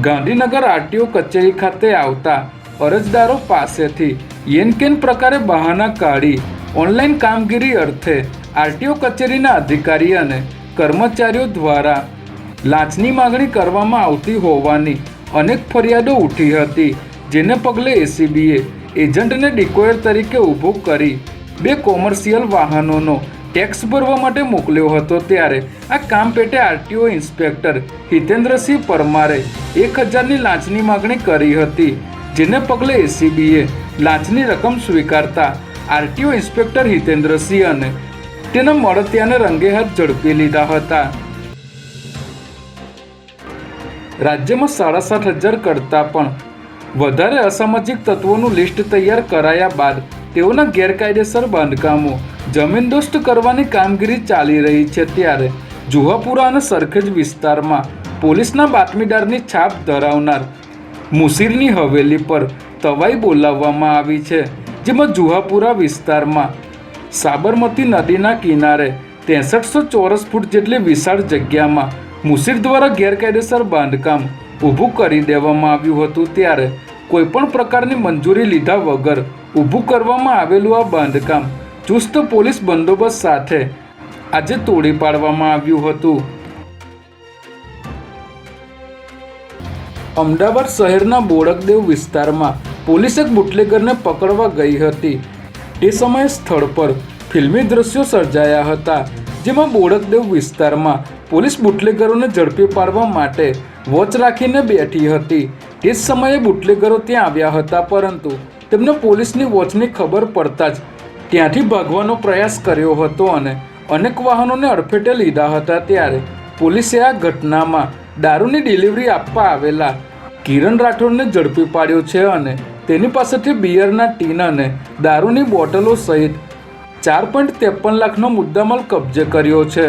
Gandhinagar RTO કચેરી ખાતે આવતા અરજદારો પાસેથી યેનકેન પ્રકારે બહાના કાઢી ઓનલાઈન કામગીરી અર્થે આરટીઓ કચેરીના અધિકારી અને કર્મચારીઓ દ્વારા લાંચની માગણી કરવામાં આવતી હોવાની અનેક ફરિયાદો ઉઠી હતી, જેને પગલે એસીબીએ એજન્ટને ડિકોયર તરીકે ઊભો કરી બે કોમર્શિયલ વાહનોનો ટેક્સ ભરવા માટે મોકલ્યો હતો ત્યારે આ કામ પેટે આરટીઓ ઇન્સ્પેક્ટર હિતેન્દ્રસિંહ પરમારે એક હજારની લાંચની માગણી કરી હતી, જેને પગલે એસીબીએ લાંચની રકમ સ્વીકારતા આરટીઓ ઇન્સ્પેક્ટર હિતેન્દ્રસિંહ અને તેના મળતિયાને રંગે હાથ ઝડપી લીધા હતા. રાજ્યમાં સાડા સાત હજાર કરતાં પણ વધારે અસામાજિક તત્વોનું લિસ્ટ તૈયાર કરાયા બાદ તેઓના ગેરકાયદેસર બાંધકામો જમીનદોસ્ત કરવાની કામગીરી ચાલી રહી છે ત્યારે જુહાપુરા અને સરખેજ વિસ્તારમાં પોલીસના બાતમીદારની છાપ ધરાવનાર મુસીરની હવેલી પર તવાઈ બોલાવવામાં આવી છે, જેમાં જુહાપુરા વિસ્તારમાં સાબરમતી નદીના કિનારે ત્રેસઠસો ચોરસ ફૂટ જેટલી વિશાળ જગ્યામાં મુસીર દ્વારા ગેરકાયદેસર બાંધકામ ઊભું કરી દેવામાં આવ્યું હતું ત્યારે કોઈપણ પ્રકારની મંજૂરી લીધા વગર ઊભું કરવામાં આવેલું આ બાંધકામ ચુસ્ત પોલીસ બંદોબસ્ત સાથે આજે તોડી પાડવામાં આવ્યું હતું. અમદાવાદ શહેરના બોડકદેવ વિસ્તારમાં પોલીસ એક બુટલેગરને પકડવા ગઈ હતી. તે સમયે સ્થળ પર ફિલ્મી દ્રશ્યો સર્જાયા હતા, જેમાં બોડકદેવ વિસ્તારમાં પોલીસ બુટલેગરોને ઝડપી પાડવા માટે વોચ રાખીને બેઠી હતી. તે જ સમયે બુટલેગરો ત્યાં આવ્યા હતા, પરંતુ તેમને પોલીસની વોચની ખબર પડતા જ ત્યાંથી ભાગવાનો પ્રયાસ કર્યો હતો અને અનેક વાહનોને અડફેટે લીધા હતા ત્યારે પોલીસે આ ઘટનામાં દારૂની ડિલિવરી આપવા આવેલા કિરણ રાઠોડને ઝડપી પાડ્યો છે અને તેની પાસેથી બિયરના ટીન અને દારૂની બોટલો સહિત ચાર પોઈન્ટ ત્રેપન લાખનો મુદ્દામાલ કબજે કર્યો છે.